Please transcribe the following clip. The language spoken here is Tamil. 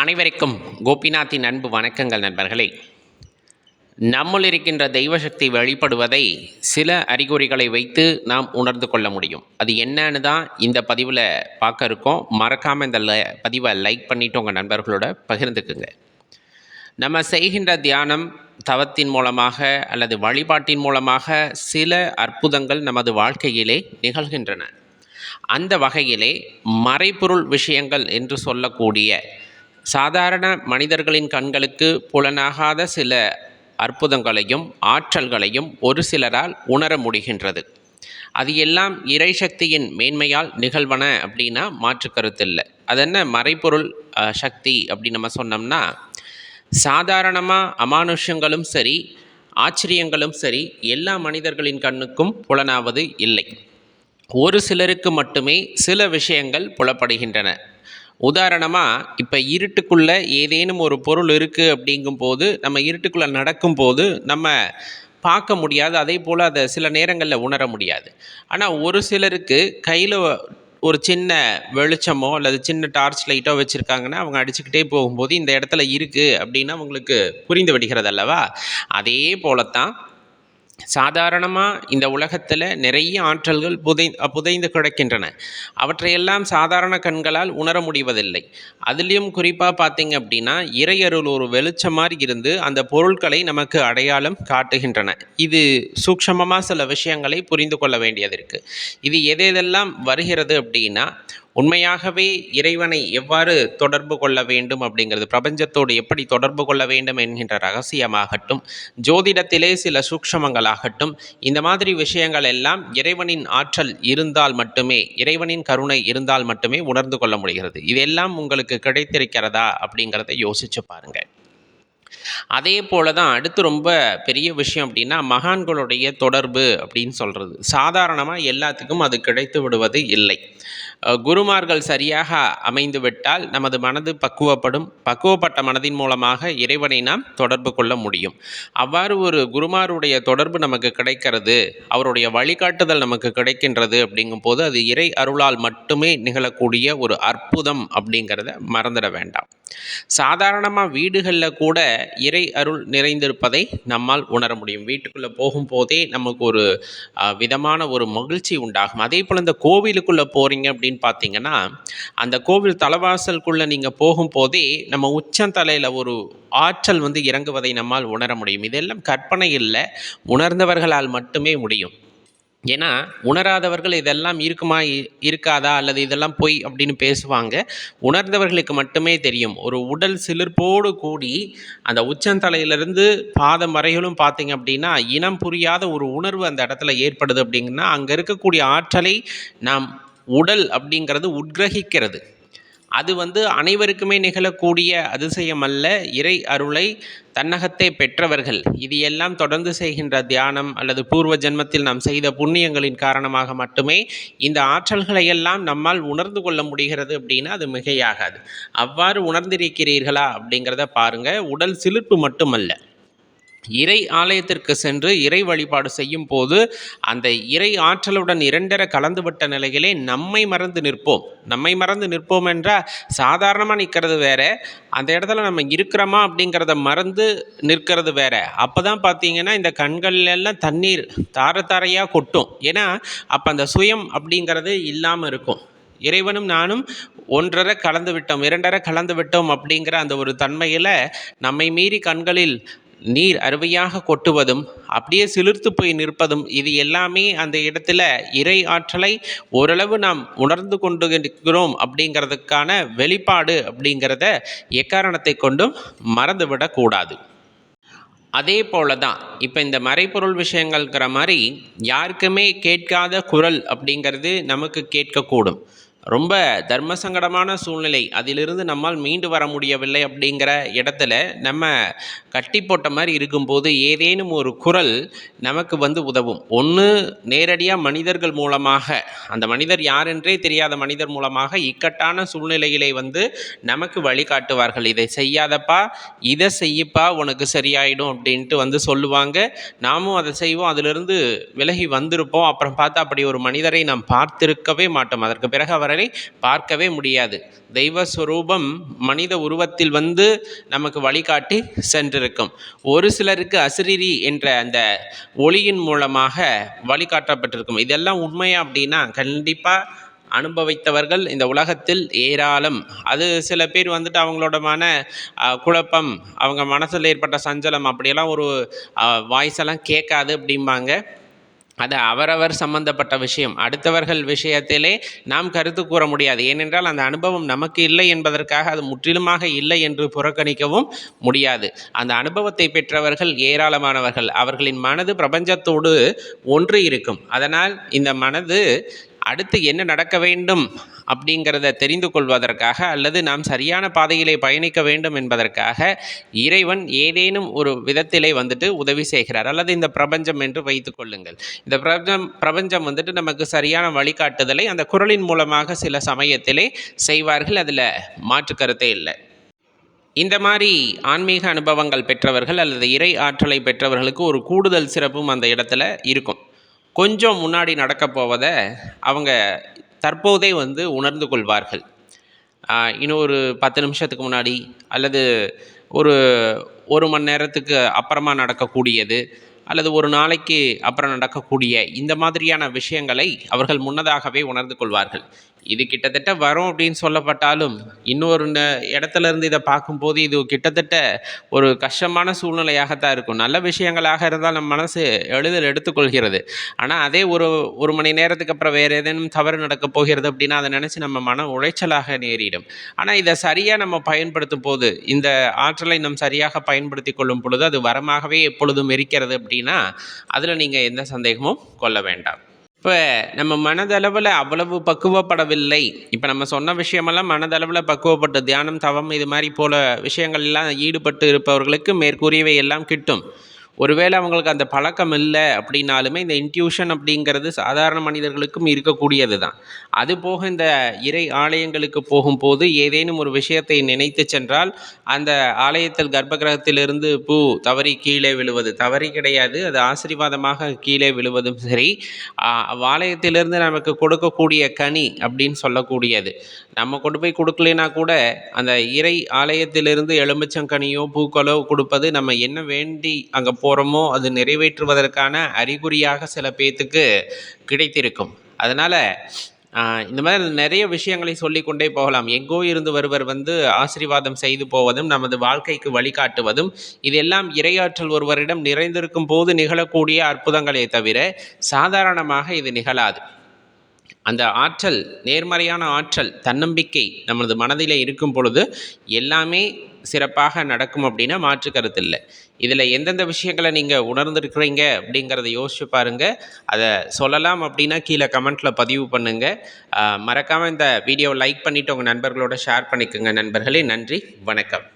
அனைவருக்கும் கோபிநாத்தின் அன்பு வணக்கங்கள் நண்பர்களே. நம்முள் இருக்கின்ற தெய்வ சக்தி வெளிப்படுவதை சில அறிகுறிகளை வைத்து நாம் உணர்ந்து கொள்ள முடியும். அது என்னன்னு தான் இந்த பதிவில் பார்க்க இருக்கோம். மறக்காமல் இந்த ல பதிவை லைக் பண்ணிவிட்டு உங்கள் நண்பர்களோட பகிர்ந்துக்குங்க. நம்ம செய்கின்ற தியானம் தவத்தின் மூலமாக அல்லது வழிபாட்டின் மூலமாக சில அற்புதங்கள் நமது வாழ்க்கையிலே நிகழ்கின்றன. அந்த வகையிலே மறைபொருள் விஷயங்கள் என்று சொல்லக்கூடிய சாதாரண மனிதர்களின் கண்களுக்கு புலனாகாத சில அற்புதங்களையும் ஆற்றல்களையும் ஒரு சிலரால் உணர முடிகின்றது. அது எல்லாம் இறை சக்தியின் மேன்மையால் நிகழ்வன அப்படின்னா மாற்று கருத்தில்லை அது என்ன? மறைபொருள் சக்தி அப்படின்னு நம்ம சொன்னோம்னா சாதாரணமாக அமானுஷ்யங்களும் சரி ஆச்சரியங்களும் சரி எல்லா மனிதர்களின் கண்ணுக்கும் புலனாவது இல்லை. ஒரு சிலருக்கு மட்டுமே சில விஷயங்கள் புலப்படுகின்றன. உதாரணமாக இப்போ இருட்டுக்குள்ளே ஏதேனும் ஒரு பொருள் இருக்குது அப்படிங்கும்போது நம்ம இருட்டுக்குள்ளே நடக்கும்போது நம்ம பார்க்க முடியாது. அதே போல் அதை சில நேரங்களில் உணர முடியாது. ஆனால் ஒரு சிலருக்கு கையில் ஒரு சின்ன வெளிச்சமோ அல்லது சின்ன டார்ச் லைட்டோ வச்சுருக்காங்கன்னா அவங்க அடிச்சுக்கிட்டே போகும்போது இந்த இடத்துல இருக்குது அப்படின்னு அவங்களுக்கு புரிந்து விடுகிறது அல்லவா? அதே போலத்தான் சாதாரணமாக இந்த உலகத்தில் நிறைய ஆற்றல்கள் புதை புதைந்து கிடக்கின்றன. அவற்றையெல்லாம் சாதாரண கண்களால் உணர முடிவதில்லை. அதுலேயும் குறிப்பாக பார்த்தீங்க அப்படின்னா இறையருள் ஒரு வெளிச்சம் மாதிரி இருந்து அந்த பொருட்களை நமக்கு அடையாளம் காட்டுகின்றன. இது சூக்ஷமமாக சில விஷயங்களை புரிந்து கொள்ள வேண்டியது இருக்குது இது எதெல்லாம் வருகிறது அப்படின்னா உண்மையாகவே இறைவனை எவ்வாறு தொடர்பு கொள்ள வேண்டும் அப்படிங்கிறது பிரபஞ்சத்தோடு எப்படி தொடர்பு கொள்ள வேண்டும் என்கின்ற ரகசியமாகட்டும் ஜோதிடத்திலே சில சூக்ஷமங்களாகட்டும் இந்த மாதிரி விஷயங்கள் எல்லாம் இறைவனின் ஆற்றல் இருந்தால் மட்டுமே இறைவனின் கருணை இருந்தால் மட்டுமே உணர்ந்து கொள்ள முடிகிறது. இதெல்லாம் உங்களுக்கு கிடைத்திருக்கிறதா அப்படிங்கிறத யோசிச்சு பாருங்க. அதே போல தான் அடுத்து ரொம்ப பெரிய விஷயம் அப்படின்னா மகான்களுடைய தொடர்பு அப்படின்னு சொல்கிறது சாதாரணமாக எல்லாத்துக்கும் அது கிடைத்து விடுவது இல்லை. குருமார்கள் சரியாக அமைந்துவிட்டால் நமது மனது பக்குவப்படும். பக்குவப்பட்ட மனதின் மூலமாக இறைவனை நாம் தொடர்பு கொள்ள முடியும். அவ்வாறு ஒரு குருமாருடைய தொடர்பு நமக்கு கிடைக்கிறது. அவருடைய வழிகாட்டுதல் நமக்கு கிடைக்கின்றது அப்படிங்கும்போது அது இறை அருளால் மட்டுமே நிகழக்கூடிய ஒரு அற்புதம் அப்படிங்கிறத மறந்துட வேண்டாம். சாதாரணமாக வீடுகளில் கூட இறை அருள் நிறைந்திருப்பதை நம்மால் உணர முடியும். வீட்டுக்குள்ளே போகும்போதே நமக்கு ஒரு விதமான ஒரு மகிழ்ச்சி உண்டாகும். அதே போல் இந்த கோவிலுக்குள்ளே போகிறீங்க அப்படின்னு பார்த்தீங்கன்னா அந்த கோவில் தலைவாசலுக்குள்ளே நீங்கள் போகும்போதே நம்ம உச்சந்தலையில் ஒரு ஆற்றல் வந்து இறங்குவதை நம்மால் உணர முடியும். இதெல்லாம் கற்பனை இல்லை. உணர்ந்தவர்களால் மட்டுமே முடியும். ஏன்னா உணராதவர்கள் இதெல்லாம் இருக்குமா இ- இருக்காதா அல்லது இதெல்லாம் பொய் அப்படின்னு பேசுவாங்க. உணர்ந்தவர்களுக்கு மட்டுமே தெரியும். ஒரு உடல் சிலிர்ப்போடு கூடி அந்த உச்சந்தலையிலிருந்து பாதம் வரைகளும் பார்த்தீங்க அப்படின்னா இனம் புரியாத ஒரு உணர்வு அந்த இடத்துல ஏற்படுது அப்படிங்கன்னா அங்கே இருக்கக்கூடிய ஆற்றலை நாம் உடல் அப்படிங்கிறது உட்கிரகிக்கிறது. அது வந்து அனைவருக்குமே நிகழக்கூடிய அதிசயம் அல்ல இறை அருளை தன்னகத்தை பெற்றவர்கள். இது எல்லாம் தொடர்ந்து செய்கின்ற தியானம் அல்லது பூர்வ ஜென்மத்தில் நாம் செய்த புண்ணியங்களின் காரணமாக மட்டுமே இந்த ஆற்றல்களை எல்லாம் நம்மால் உணர்ந்து கொள்ள முடிகிறது அப்படின்னா அது மிகையாகாது. அவ்வாறு உணர்ந்திருக்கிறீர்களா அப்படிங்கிறத பாருங்கள் உடல் சிலிர்ப்பு மட்டுமல்ல. இறை ஆலயத்திற்கு சென்று இறை வழிபாடு செய்யும் போது அந்த இறை ஆற்றலுடன் இரண்டர கலந்துவிட்ட நிலையிலே நம்மை மறந்து நிற்போம். நம்மை மறந்து நிற்போம் என்றால் சாதாரணமாக நிற்கிறது வேற. அந்த இடத்துல நம்ம இருக்கிறோமா அப்படிங்கிறத மறந்து நிற்கிறது வேற. அப்போ தான் பார்த்தீங்கன்னா இந்த கண்கள்லெல்லாம் தண்ணீர் தார தாரையாக கொட்டும். ஏன்னா அப்போ அந்த சுயம் அப்படிங்கிறது இல்லாமல் இருக்கும். இறைவனும் நானும் ஒன்றரை கலந்து விட்டோம் இரண்டரை கலந்து விட்டோம் அப்படிங்கிற அந்த ஒரு தன்மையில் நம்மை மீறி கண்களில் நீர் அருவியாக கொட்டுவதும் அப்படியே சிலிர்த்து போய் நிற்பதும் இது எல்லாமே அந்த இடத்துல இறை ஆற்றலை ஓரளவு நாம் உணர்ந்து கொண்டு இருக்கிறோம் அப்படிங்கிறதுக்கான வெளிப்பாடு அப்படிங்கிறத எக்காரணத்தை கொண்டும் மறந்துவிடக்கூடாது அதே போல தான் இப்போ இந்த மறைபொருள் விஷயங்கள்ங்கிற மாதிரி யாருக்குமே கேட்காத குரல் அப்படிங்கிறது நமக்கு கேட்கக்கூடும். ரொம்ப தர்ம சங்கடமான சூழ்நிலை. அதிலிருந்து நம்மால் மீண்டு வர முடியவில்லை அப்படிங்கிற இடத்துல நம்ம கட்டி போட்ட மாதிரி இருக்கும்போது ஏதேனும் ஒரு குரல் நமக்கு வந்து உதவும். ஒன்று நேரடியாக மனிதர்கள் மூலமாக அந்த மனிதர் யாரென்றே தெரியாத மனிதர் மூலமாக இக்கட்டான சூழ்நிலையிலே வந்து நமக்கு வழிகாட்டுவார்கள் இதை செய்யாதப்பா இதை செய்யப்பா உனக்கு சரியாயிடும் அப்படின்ட்டு வந்து சொல்லுவாங்க. நாமும் அதை செய்வோம். அதிலிருந்து விலகி வந்திருப்போம். அப்புறம் பார்த்தா அப்படி ஒரு மனிதரை நாம் பார்த்திருக்கவே மாட்டோம். அதற்கு பிறகு அவரை அவரை பார்க்கவே முடியாது. தெய்வஸ்வரூபம் மனித உருவத்தில் வந்து நமக்கு வழிகாட்டி சென்றிருக்கும். ஒரு சிலருக்கு அசிரிரி என்ற அந்த ஒளியின் மூலமாக வழிகாட்டப்பட்டிருக்கும். இதெல்லாம் உண்மையா அப்படின்னா கண்டிப்பாக அனுபவித்தவர்கள் இந்த உலகத்தில் ஏராளம். அது சில பேர் வந்துட்டு அவங்களோட மன குழப்பம் அவங்க மனசில் ஏற்பட்ட சஞ்சலம் அப்படியெல்லாம் ஒரு வாய்ஸ் எல்லாம் கேட்காது அப்படிம்பாங்க. அது அவரவர் சம்பந்தப்பட்ட விஷயம். அடுத்தவர்கள் விஷயத்திலே நாம் கருத்து கூற முடியாது. ஏனென்றால் அந்த அனுபவம் நமக்கு இல்லை என்பதற்காக அது முற்றிலுமாக இல்லை என்று புறக்கணிக்கவும் முடியாது. அந்த அனுபவத்தை பெற்றவர்கள் ஏராளமானவர்கள். அவர்களின் மனது பிரபஞ்சத்தோடு ஒன்று இருக்கும். அதனால் இந்த மனது அடுத்து என்ன நடக்க வேண்டும் அப்படிங்கிறத தெரிந்து கொள்வதற்காக அல்லது நாம் சரியான பாதையிலே பயணிக்க வேண்டும் என்பதற்காக இறைவன் ஏதேனும் ஒரு விதத்திலே வந்துட்டு உதவி செய்கிறார். அல்லது இந்த பிரபஞ்சம் என்று வைத்துக் கொள்ளுங்கள். இந்த பிரபஞ்சம் பிரபஞ்சம் வந்துட்டு நமக்கு சரியான வழிகாட்டுதலை அந்த குரலின் மூலமாக சில சமயத்திலே செய்வார்கள். அதில் மாற்று கருத்தே இல்லை. இந்த மாதிரி ஆன்மீக அனுபவங்கள் பெற்றவர்கள் அல்லது இறை ஆற்றலை பெற்றவர்களுக்கு ஒரு கூடுதல் சிறப்பும் அந்த இடத்துல இருக்கும். கொஞ்சம் முன்னாடி நடக்கப் போவதை அவங்க தற்போதே வந்து உணர்ந்து கொள்வார்கள். இன்னும் ஒரு பத்து நிமிஷத்துக்கு முன்னாடி அல்லது ஒரு ஒரு மணி நேரத்துக்கு அப்புறமா நடக்கக்கூடியது அல்லது ஒரு நாளைக்கு அப்புறம் நடக்கக்கூடிய இந்த மாதிரியான விஷயங்களை அவர்கள் முன்னதாகவே உணர்ந்து கொள்வார்கள். இது கிட்டத்தட்ட வரும் அப்படின்னு சொல்லப்பட்டாலும் இன்னொரு ந- இடத்துல இருந்து இதை பார்க்கும்போது இது கிட்டத்தட்ட ஒரு கஷ்டமான சூழ்நிலையாகத்தான் இருக்கும். நல்ல விஷயங்களாக இருந்தால் நம் மனசு எளிதில் எடுத்துக்கொள்கிறது. ஆனால் அதே ஒரு ஒரு மணி நேரத்துக்கு அப்புறம் வேறு ஏதேனும் தவறு நடக்கப் போகிறது அப்படின்னா அதை நினச்சி நம்ம மன உளைச்சலாக நேரிடும். ஆனால் இதை சரியாக நம்ம பயன்படுத்தும் போது இந்த ஆற்றலை நம் சரியாக பயன்படுத்தி கொள்ளும் பொழுது அது வரமாகவே எப்பொழுதும் இருக்கிறது அப்படின்னு அப்படின்னா அதில் நீங்கள் எந்த சந்தேகமும் கொள்ள வேண்டாம். இப்போ நம்ம மனதளவில் அவ்வளவு பக்குவப்படவில்லை. இப்போ நம்ம சொன்ன விஷயமெல்லாம் மனதளவில் பக்குவப்பட்டு தியானம் தவம் இது மாதிரி போல விஷயங்கள் எல்லாம் ஈடுபட்டு இருப்பவர்களுக்கு மேற்கூறியவை எல்லாம் கிட்டும். ஒருவேளை அவங்களுக்கு அந்த பழக்கம் இல்லை அப்படின்னாலுமே இந்த இன்ட்யூஷன் அப்படிங்கிறது சாதாரண மனிதர்களுக்கும் இருக்கக்கூடியது தான் அது போக இந்த இறை ஆலயங்களுக்கு போகும்போது ஏதேனும் ஒரு விஷயத்தை நினைத்து சென்றால் அந்த ஆலயத்தில் கர்ப்ப கிரகத்திலிருந்து பூ தவறி கீழே விழுவது. தவறி கிடையாது அது ஆசீர்வாதமாக கீழே விழுவதும் சரி. ஆலயத்திலிருந்து நமக்கு கொடுக்கக்கூடிய கனி அப்படின்னு சொல்லக்கூடியது. நம்ம கொண்டு போய் கொடுக்கலைன்னா கூட அந்த இறை ஆலயத்திலிருந்து எலுமிச்சங்கனியோ பூக்களோ கொடுப்பது நம்ம என்ன வேண்டி அங்கே போகிறோமோ அது நிறைவேற்றுவதற்கான அறிகுறியாக சில பேர்த்துக்கு கிடைத்திருக்கும். அதனால் இந்த மாதிரி நிறைய விஷயங்களை சொல்லிக்கொண்டே போகலாம். எங்கோ இருந்து வருவர் வந்து ஆசீர்வாதம் செய்து போவதும் நமது வாழ்க்கைக்கு வழிகாட்டுவதும் இதெல்லாம் இரையாற்றல் ஒருவரிடம் நிறைந்திருக்கும் போது நிகழக்கூடிய அற்புதங்களே தவிர சாதாரணமாக இது நிகழாது. அந்த ஆற்றல் நேர்மறையான ஆற்றல் தன்னம்பிக்கை நமது மனதில் இருக்கும் பொழுது எல்லாமே சிறப்பாக நடக்கும் அப்படின்னா மாற்று கருத்து இல்லை. இதில் எந்தெந்த விஷயங்களை நீங்கள் உணர்ந்துருக்குறீங்க அப்படிங்கிறத யோசிச்சு பாருங்கள் அதை சொல்லலாம் அப்படின்னா கீழே கமெண்ட்டில் பதிவு பண்ணுங்கள் மறக்காமல் இந்த வீடியோவை லைக் பண்ணிவிட்டு உங்கள் நண்பர்களோட ஷேர் பண்ணிக்கோங்க நண்பர்களே. நன்றி வணக்கம்.